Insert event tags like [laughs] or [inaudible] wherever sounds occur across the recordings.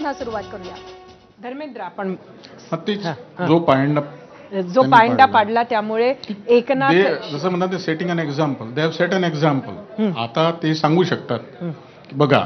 पुन्हा सुरुवात करूया. धर्मेंद्र आपण हा, हा. जो पायंडा जो पायंडा पाडला. त्यामुळे एकनाथ ते जसं म्हणतात ते setting an example they have set an example आता ते सांगू शकतात. हं. की बघा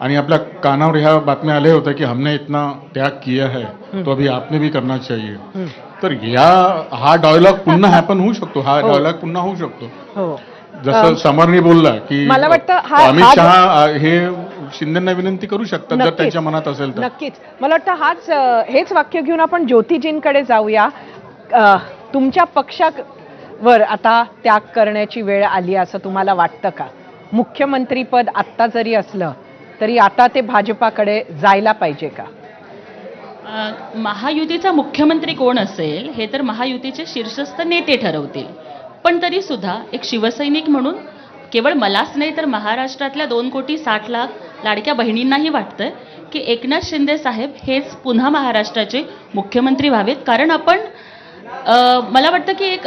आणि आपल्या कानावर ह्या बातम्या आल्या होत्या की हमने इतना त्याग किया है तो अभी आपने भी करना चाहिए. हं. तर या हा डायलॉग पुन्हा [laughs] हॅपन होऊ शकतो. हा हो. डायलॉग पुन्हा होऊ शकतो. हो. जसं समरनी बोलला की मला वाटतं हा- अमित हा- शहा हे शिंदेना विनंती करू शकतात जर नक्कीच. त्यांच्या मनात असेल तर. नक्कीच. मला वाटतं हाच हेच वाक्य घेऊन आपण ज्योतिजींकडे जाऊया. तुमच्या पक्षावर आता त्याग करण्याची वेळ आली असं तुम्हाला वाटतं का? मुख्यमंत्रीपद आत्ता जरी असलं तरी आता ते भाजपाकडे जायला पाहिजे का? महायुतीचा मुख्यमंत्री कोण असेल हे तर महायुतीचे शीर्षस्थ नेते ठरवतील. पण तरी सुद्धा एक शिवसैनिक म्हणून केवळ मलाच नाही तर महाराष्ट्रातल्या दोन कोटी साठ लाख लाडक्या बहिणींनाही वाटतंय की एकनाथ शिंदे साहेब हेच पुन्हा महाराष्ट्राचे मुख्यमंत्री व्हावेत. कारण आपण मला वाटतं की एक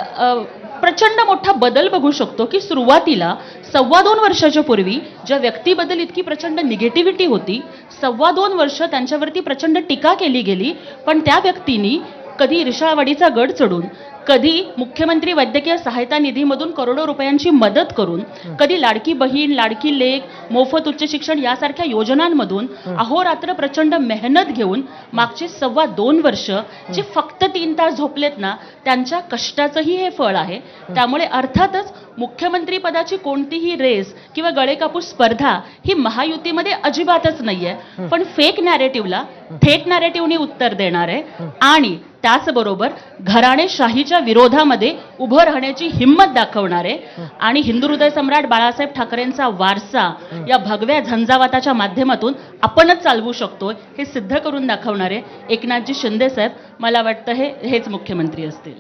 प्रचंड मोठा बदल बघू शकतो की सुरुवातीला सव्वा दोन वर्षाच्या पूर्वी ज्या व्यक्तीबद्दल इतकी प्रचंड निगेटिव्हिटी होती सव्वा दोन वर्ष त्यांच्यावरती प्रचंड टीका केली गेली पण त्या व्यक्तींनी कधी ईर्षावाडीचा गड चढून कधी मुख्यमंत्री वैद्यकीय सहायता निधीमधून करोडो रुपयांची मदत करून कधी लाडकी बहीण लाडकी लेख मोफत उच्च शिक्षण यासारख्या योजनांमधून अहोरात्र प्रचंड मेहनत घेऊन मागचे सव्वा दोन वर्ष जे फक्त तीन तास झोपलेत ना त्यांच्या कष्टाचंही हे फळ आहे. त्यामुळे अर्थातच मुख्यमंत्री पदाची कोणतीही रेस किंवा गळे कापूस स्पर्धा ही महायुतीमध्ये अजिबातच नाहीये. पण फेक नॅरेटिव्हला थेट नॅरेटिव्हनी उत्तर देणार आहे. आणि त्याचबरोबर घराणेशाहीच्या विरोधामध्ये उभं राहण्याची हिंमत दाखवणारे आणि हिंदू हृदय सम्राट बाळासाहेब ठाकरेंचा वारसा या भगव्या झंझावाताच्या माध्यमातून आपणच चालवू शकतोय हे सिद्ध करून दाखवणारे एकनाथजी शिंदे साहेब मला वाटतं हे हेच मुख्यमंत्री असतील.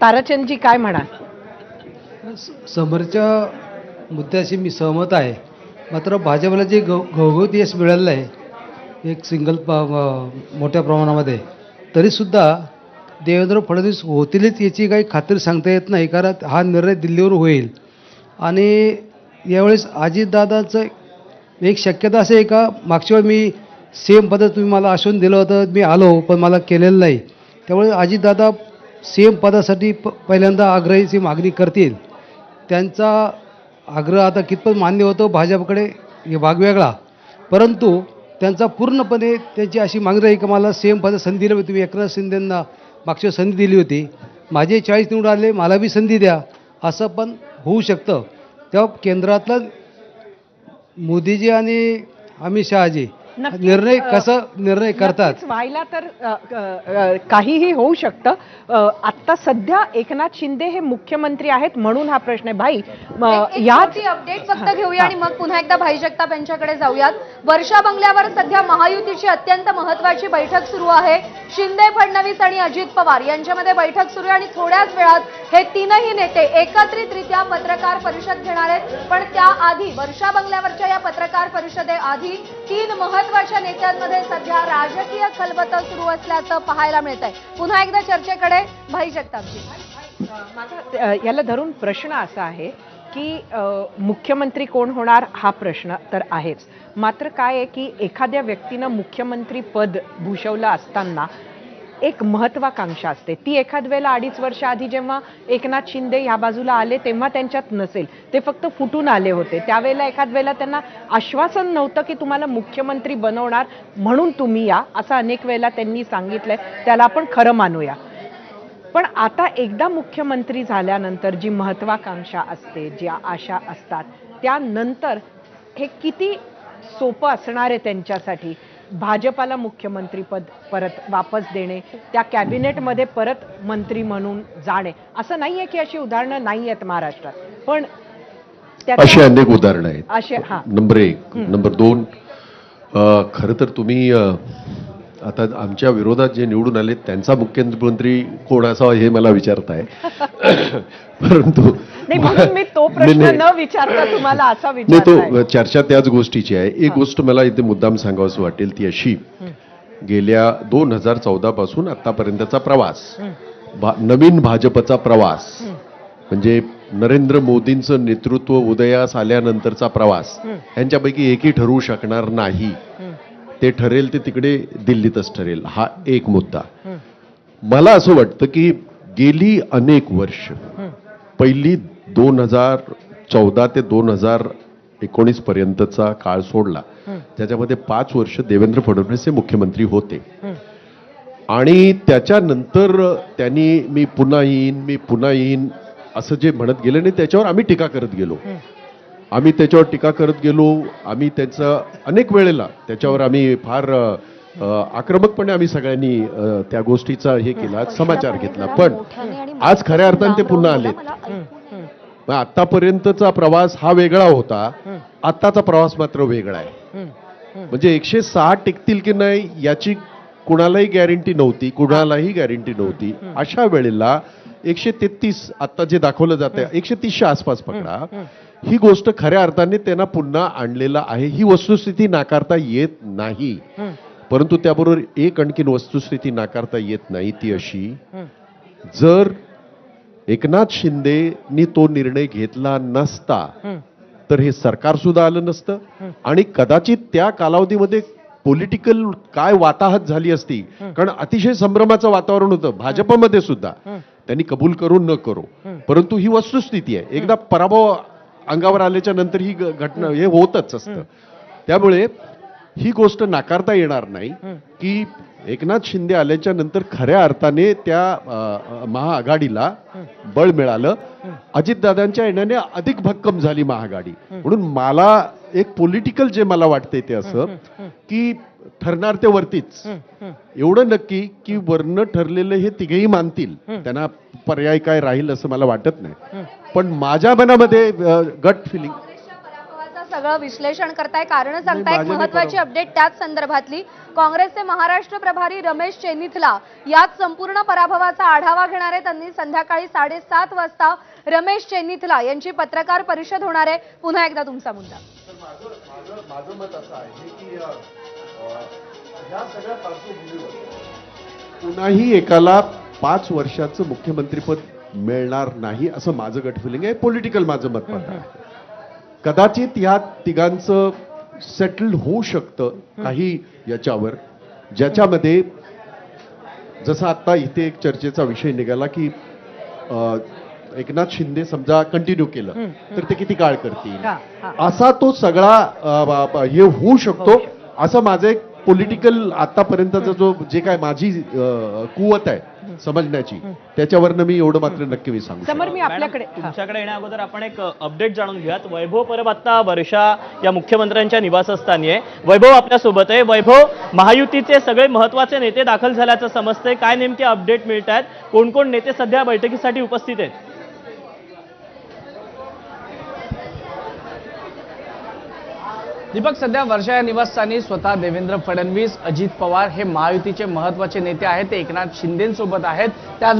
ताराचंदजी काय म्हणाल? समोरच्या मुद्द्याशी मी सहमत आहे. मात्र भाजपला जे घव घवघवीत यश मिळालेलं आहे एक सिंगल प मोठ्या प्रमाणामध्ये. तरीसुद्धा देवेंद्र फडणवीस होतीलच याची काही खात्री सांगता येत नाही कारण हा निर्णय दिल्लीवर होईल. आणि यावेळेस अजितदादाचं एक शक्यता असे आहे का? मागच्या वेळी मी सेम पद तुम्ही मला आश्वासन दिलं होतं मी आलो पण मला केलेलं नाही. त्यामुळे अजितदादा सेम पदासाठी प पहिल्यांदा आग्रहीची मागणी करतील. त्यांचा आग्रह आता कितपत मान्य होतो भाजपकडे हे भाग वेगळा. परंतु त्यांचा पूर्णपणे त्यांची अशी मागणी आहे की मला सेम पद संधी दिली होती तुम्ही एकनाथ शिंदेंना मागच्या संधी दिली होती. माझे चाळीस निवडून आले मला बी संधी द्या. असं पण होऊ शकतं. तेव्हा केंद्रातलं मोदीजी आणि अमित शहाजी निर्णय कसा निर्णय करतात? व्हायला तर अ, अ, अ, काहीही होऊ शकतं. अ, आत्ता सध्या एकनाथ शिंदे हे मुख्यमंत्री आहेत म्हणून हा प्रश्न आहे. भाई म, याच अपडेट फक्त घेऊया आणि मग पुन्हा एकदा भाई जगताप यांच्याकडे जाऊयात. वर्षा बंगल्यावर सध्या महायुतीची अत्यंत महत्वाची बैठक सुरू आहे. शिंदे फडणवीस आणि अजित पवार यांच्यामध्ये बैठक सुरू आहे आणि थोड्याच वेळात हे तीनही नेते एकत्रितरित्या पत्रकार परिषद घेणार आहेत. पण त्याआधी वर्षा बंगल्यावरच्या या पत्रकार परिषदेआधी तीन महत्त्वाच्या नेत्यांमध्ये सध्या राजकीय खलबत सुरू असल्याचं पाहायला मिळत आहे पुन्हा एकदा चर्चेकडे भाई जगतापजी माझा याला धरून प्रश्न असा आहे की मुख्यमंत्री कोण होणार हा प्रश्न तर आहेच. मात्र काय आहे की एखाद्या व्यक्तीनं मुख्यमंत्री पद भूषवलं असताना एक महत्वाकांक्षा असते. ती एखाद वेळेला अडीच वर्ष आधी जेव्हा एकनाथ शिंदे ह्या बाजूला आले तेव्हा त्यांच्यात नसेल. ते फक्त फुटून आले होते. त्यावेळेला एखाद वेळेला त्यांना आश्वासन नव्हतं की तुम्हाला मुख्यमंत्री बनवणार म्हणून तुम्ही या असं अनेक वेळेला त्यांनी सांगितलंय. त्याला आपण खरं मानूया. पण आता एकदा मुख्यमंत्री झाल्यानंतर जी महत्वाकांक्षा असते ज्या आशा असतात त्यानंतर हे किती सोपं असणार आहे त्यांच्यासाठी? भाजपाला मुख्यमंत्रीपद परत वापस देणे त्या कॅबिनेटमध्ये परत मंत्री म्हणून जाणे. असं नाहीये की अशी उदाहरणं नाही आहेत महाराष्ट्रात पण अशी अनेक उदाहरणं आहेत. असे हा. नंबर एक नंबर दोन खरं तर तुम्ही आता आमच्या विरोधात जे निवडून आले त्यांचा मुख्यमंत्री कोण असावा हे मला विचारताय. [laughs] परंतु नाही म्हणून मी तो [laughs] प्रश्न. न विचारता तुम्हाला असा नाही विचारताय तो चर्चा त्याच गोष्टीची आहे. एक गोष्ट मला इथे मुद्दाम सांगावंसं वाटेल ती अशी. गेल्या दोन हजार चौदा पासून आतापर्यंतचा प्रवास. भा- नवीन भाजपचा प्रवास. म्हणजे नरेंद्र मोदींचं नेतृत्व उदयास आल्यानंतरचा प्रवास. यांच्यापैकी एकही ठरवू शकणार नाही. ते ठरेल ते तिकडे दिल्लीतच ठरेल. हा एक मुद्दा. मला असं वाटतं की गेली अनेक वर्ष पहिली दोन हजार चौदा ते दोन हजार एकोणीस पर्यंतचा काळ सोडला. त्याच्यामध्ये पाच वर्ष देवेंद्र फडणवीस हे मुख्यमंत्री होते. आणि त्याच्यानंतर त्यांनी मी पुन्हा येईन मी पुन्हा येईन असं जे म्हणत गेले नाही त्याच्यावर आम्ही टीका करत गेलो. आम्ही त्याच्यावर टीका करत गेलो. आम्ही त्याचं अनेक वेळेला त्याच्यावर आम्ही फार आक्रमकपणे आम्ही सगळ्यांनी त्या गोष्टीचा हे केला समाचार घेतला. पण आज खऱ्या अर्थाने ते पुन्हा आलेत. मग आतापर्यंतचा प्रवास हा वेगळा होता. आत्ताचा प्रवास मात्र वेगळा आहे. म्हणजे एकशे सहा टिकतील की नाही याची कुणालाही गॅरंटी नव्हती कुणालाही गॅरंटी नव्हती. अशा वेळेला एकशे तेहतीस आता जे दाखवलं जात आहे एकशे तीसच्या आसपास पकडा. ही. गोष्ट खऱ्या अर्थाने त्यांना पुन्हा आणलेला आहे. ही वस्तुस्थिती नाकारता येत नाही. परंतु त्याबरोबर एक आणखीन वस्तुस्थिती नाकारता येत नाही ती अशी. जर एकनाथ शिंदेनी तो निर्णय घेतला नसता तर हे सरकार सुद्धा आलं नसतं. आणि कदाचित त्या कालावधीमध्ये पॉलिटिकल काय वाताहत झाली असती कारण अतिशय संभ्रमाचं वातावरण होतं भाजपमध्ये सुद्धा. त्यांनी कबूल करू न करू. परंतु ही वस्तुस्थिती आहे. एकदा पराभव अंगावर आल्याच्यानंतर ही घटना हे होतच असतं. त्यामुळे ही गोष्ट नाकारता येणार नाही की एकनाथ शिंदे आल्याच्यानंतर खऱ्या अर्थाने त्या महाआघाडीला बळ मिळालं. अजितदादांच्या येण्याने अधिक भक्कम झाली महाआघाडी. म्हणून मला एक पॉलिटिकल जे मला वाटतंय ते असं की ठरणार ते वरतीच. एवढं नक्की की वरनं ठरलेलं हे तिघेही मानतील. त्यांना पर्याय काय राहील असं मला वाटत नाही. पण माझ्या मनामध्ये गट फिलिंग सगळं विश्लेषण करताय. कारण सांगताय महत्वाची अपडेट त्याच संदर्भातली. काँग्रेसचे महाराष्ट्र प्रभारी रमेश चेनिथला यात संपूर्ण पराभवाचा आढावा घेणार आहे त्यांनी. संध्याकाळी साडेसात वाजता रमेश चेनिथला यांची पत्रकार परिषद होणार आहे. पुन्हा एकदा तुमचा मुद्दा. माझं मत असं आहे की ह्या सगळ्या पार्श्वभूमीवर पुन्हाही एकाला पाच वर्षाचं मुख्यमंत्रीपद मिळणार नाही असं माझं गट फिलिंग आहे. पॉलिटिकल माझं मत आहे. कदाचित या तिघांचं सेटल्ड होऊ शकतं काही याच्यावर. ज्याच्यामध्ये जसं आता इथे एक चर्चेचा विषय निघाला की एकनाथ शिंदे समजा कंटिन्यू केलं तर ते किती काळ करतील. असा तो सगळा हे होऊ शकतो. असं माझं एक पॉलिटिकल आतापर्यंतचा जो जे काय माझी कुवत आहे समजण्याची त्याच्यावरनं मी एवढं मात्र नक्की मी सांगू शकतो. समर मी आपल्याकडे हा. तुमच्याकडे येण्या अगोदर आपण एक अपडेट जाणून घेऊयात. वैभव परब आता वर्षा या मुख्यमंत्र्यांच्या निवासस्थानी आहे. वैभव आपल्यासोबत आहे. वैभव महायुतीचे सगळे महत्त्वाचे नेते दाखल झाल्याचं समजतंय. काय नेमके अपडेट मिळत आहेत कोण कोण नेते सध्या बैठकीसाठी उपस्थित आहेत? दीपक सध्या वर्षा या निवासस्थानी स्वतः देवेंद्र फडणवीस अजित पवार हे महायुतीचे महत्त्वाचे नेते आहेत. ते एकनाथ शिंदेसोबत आहेत. त्याचबरोबर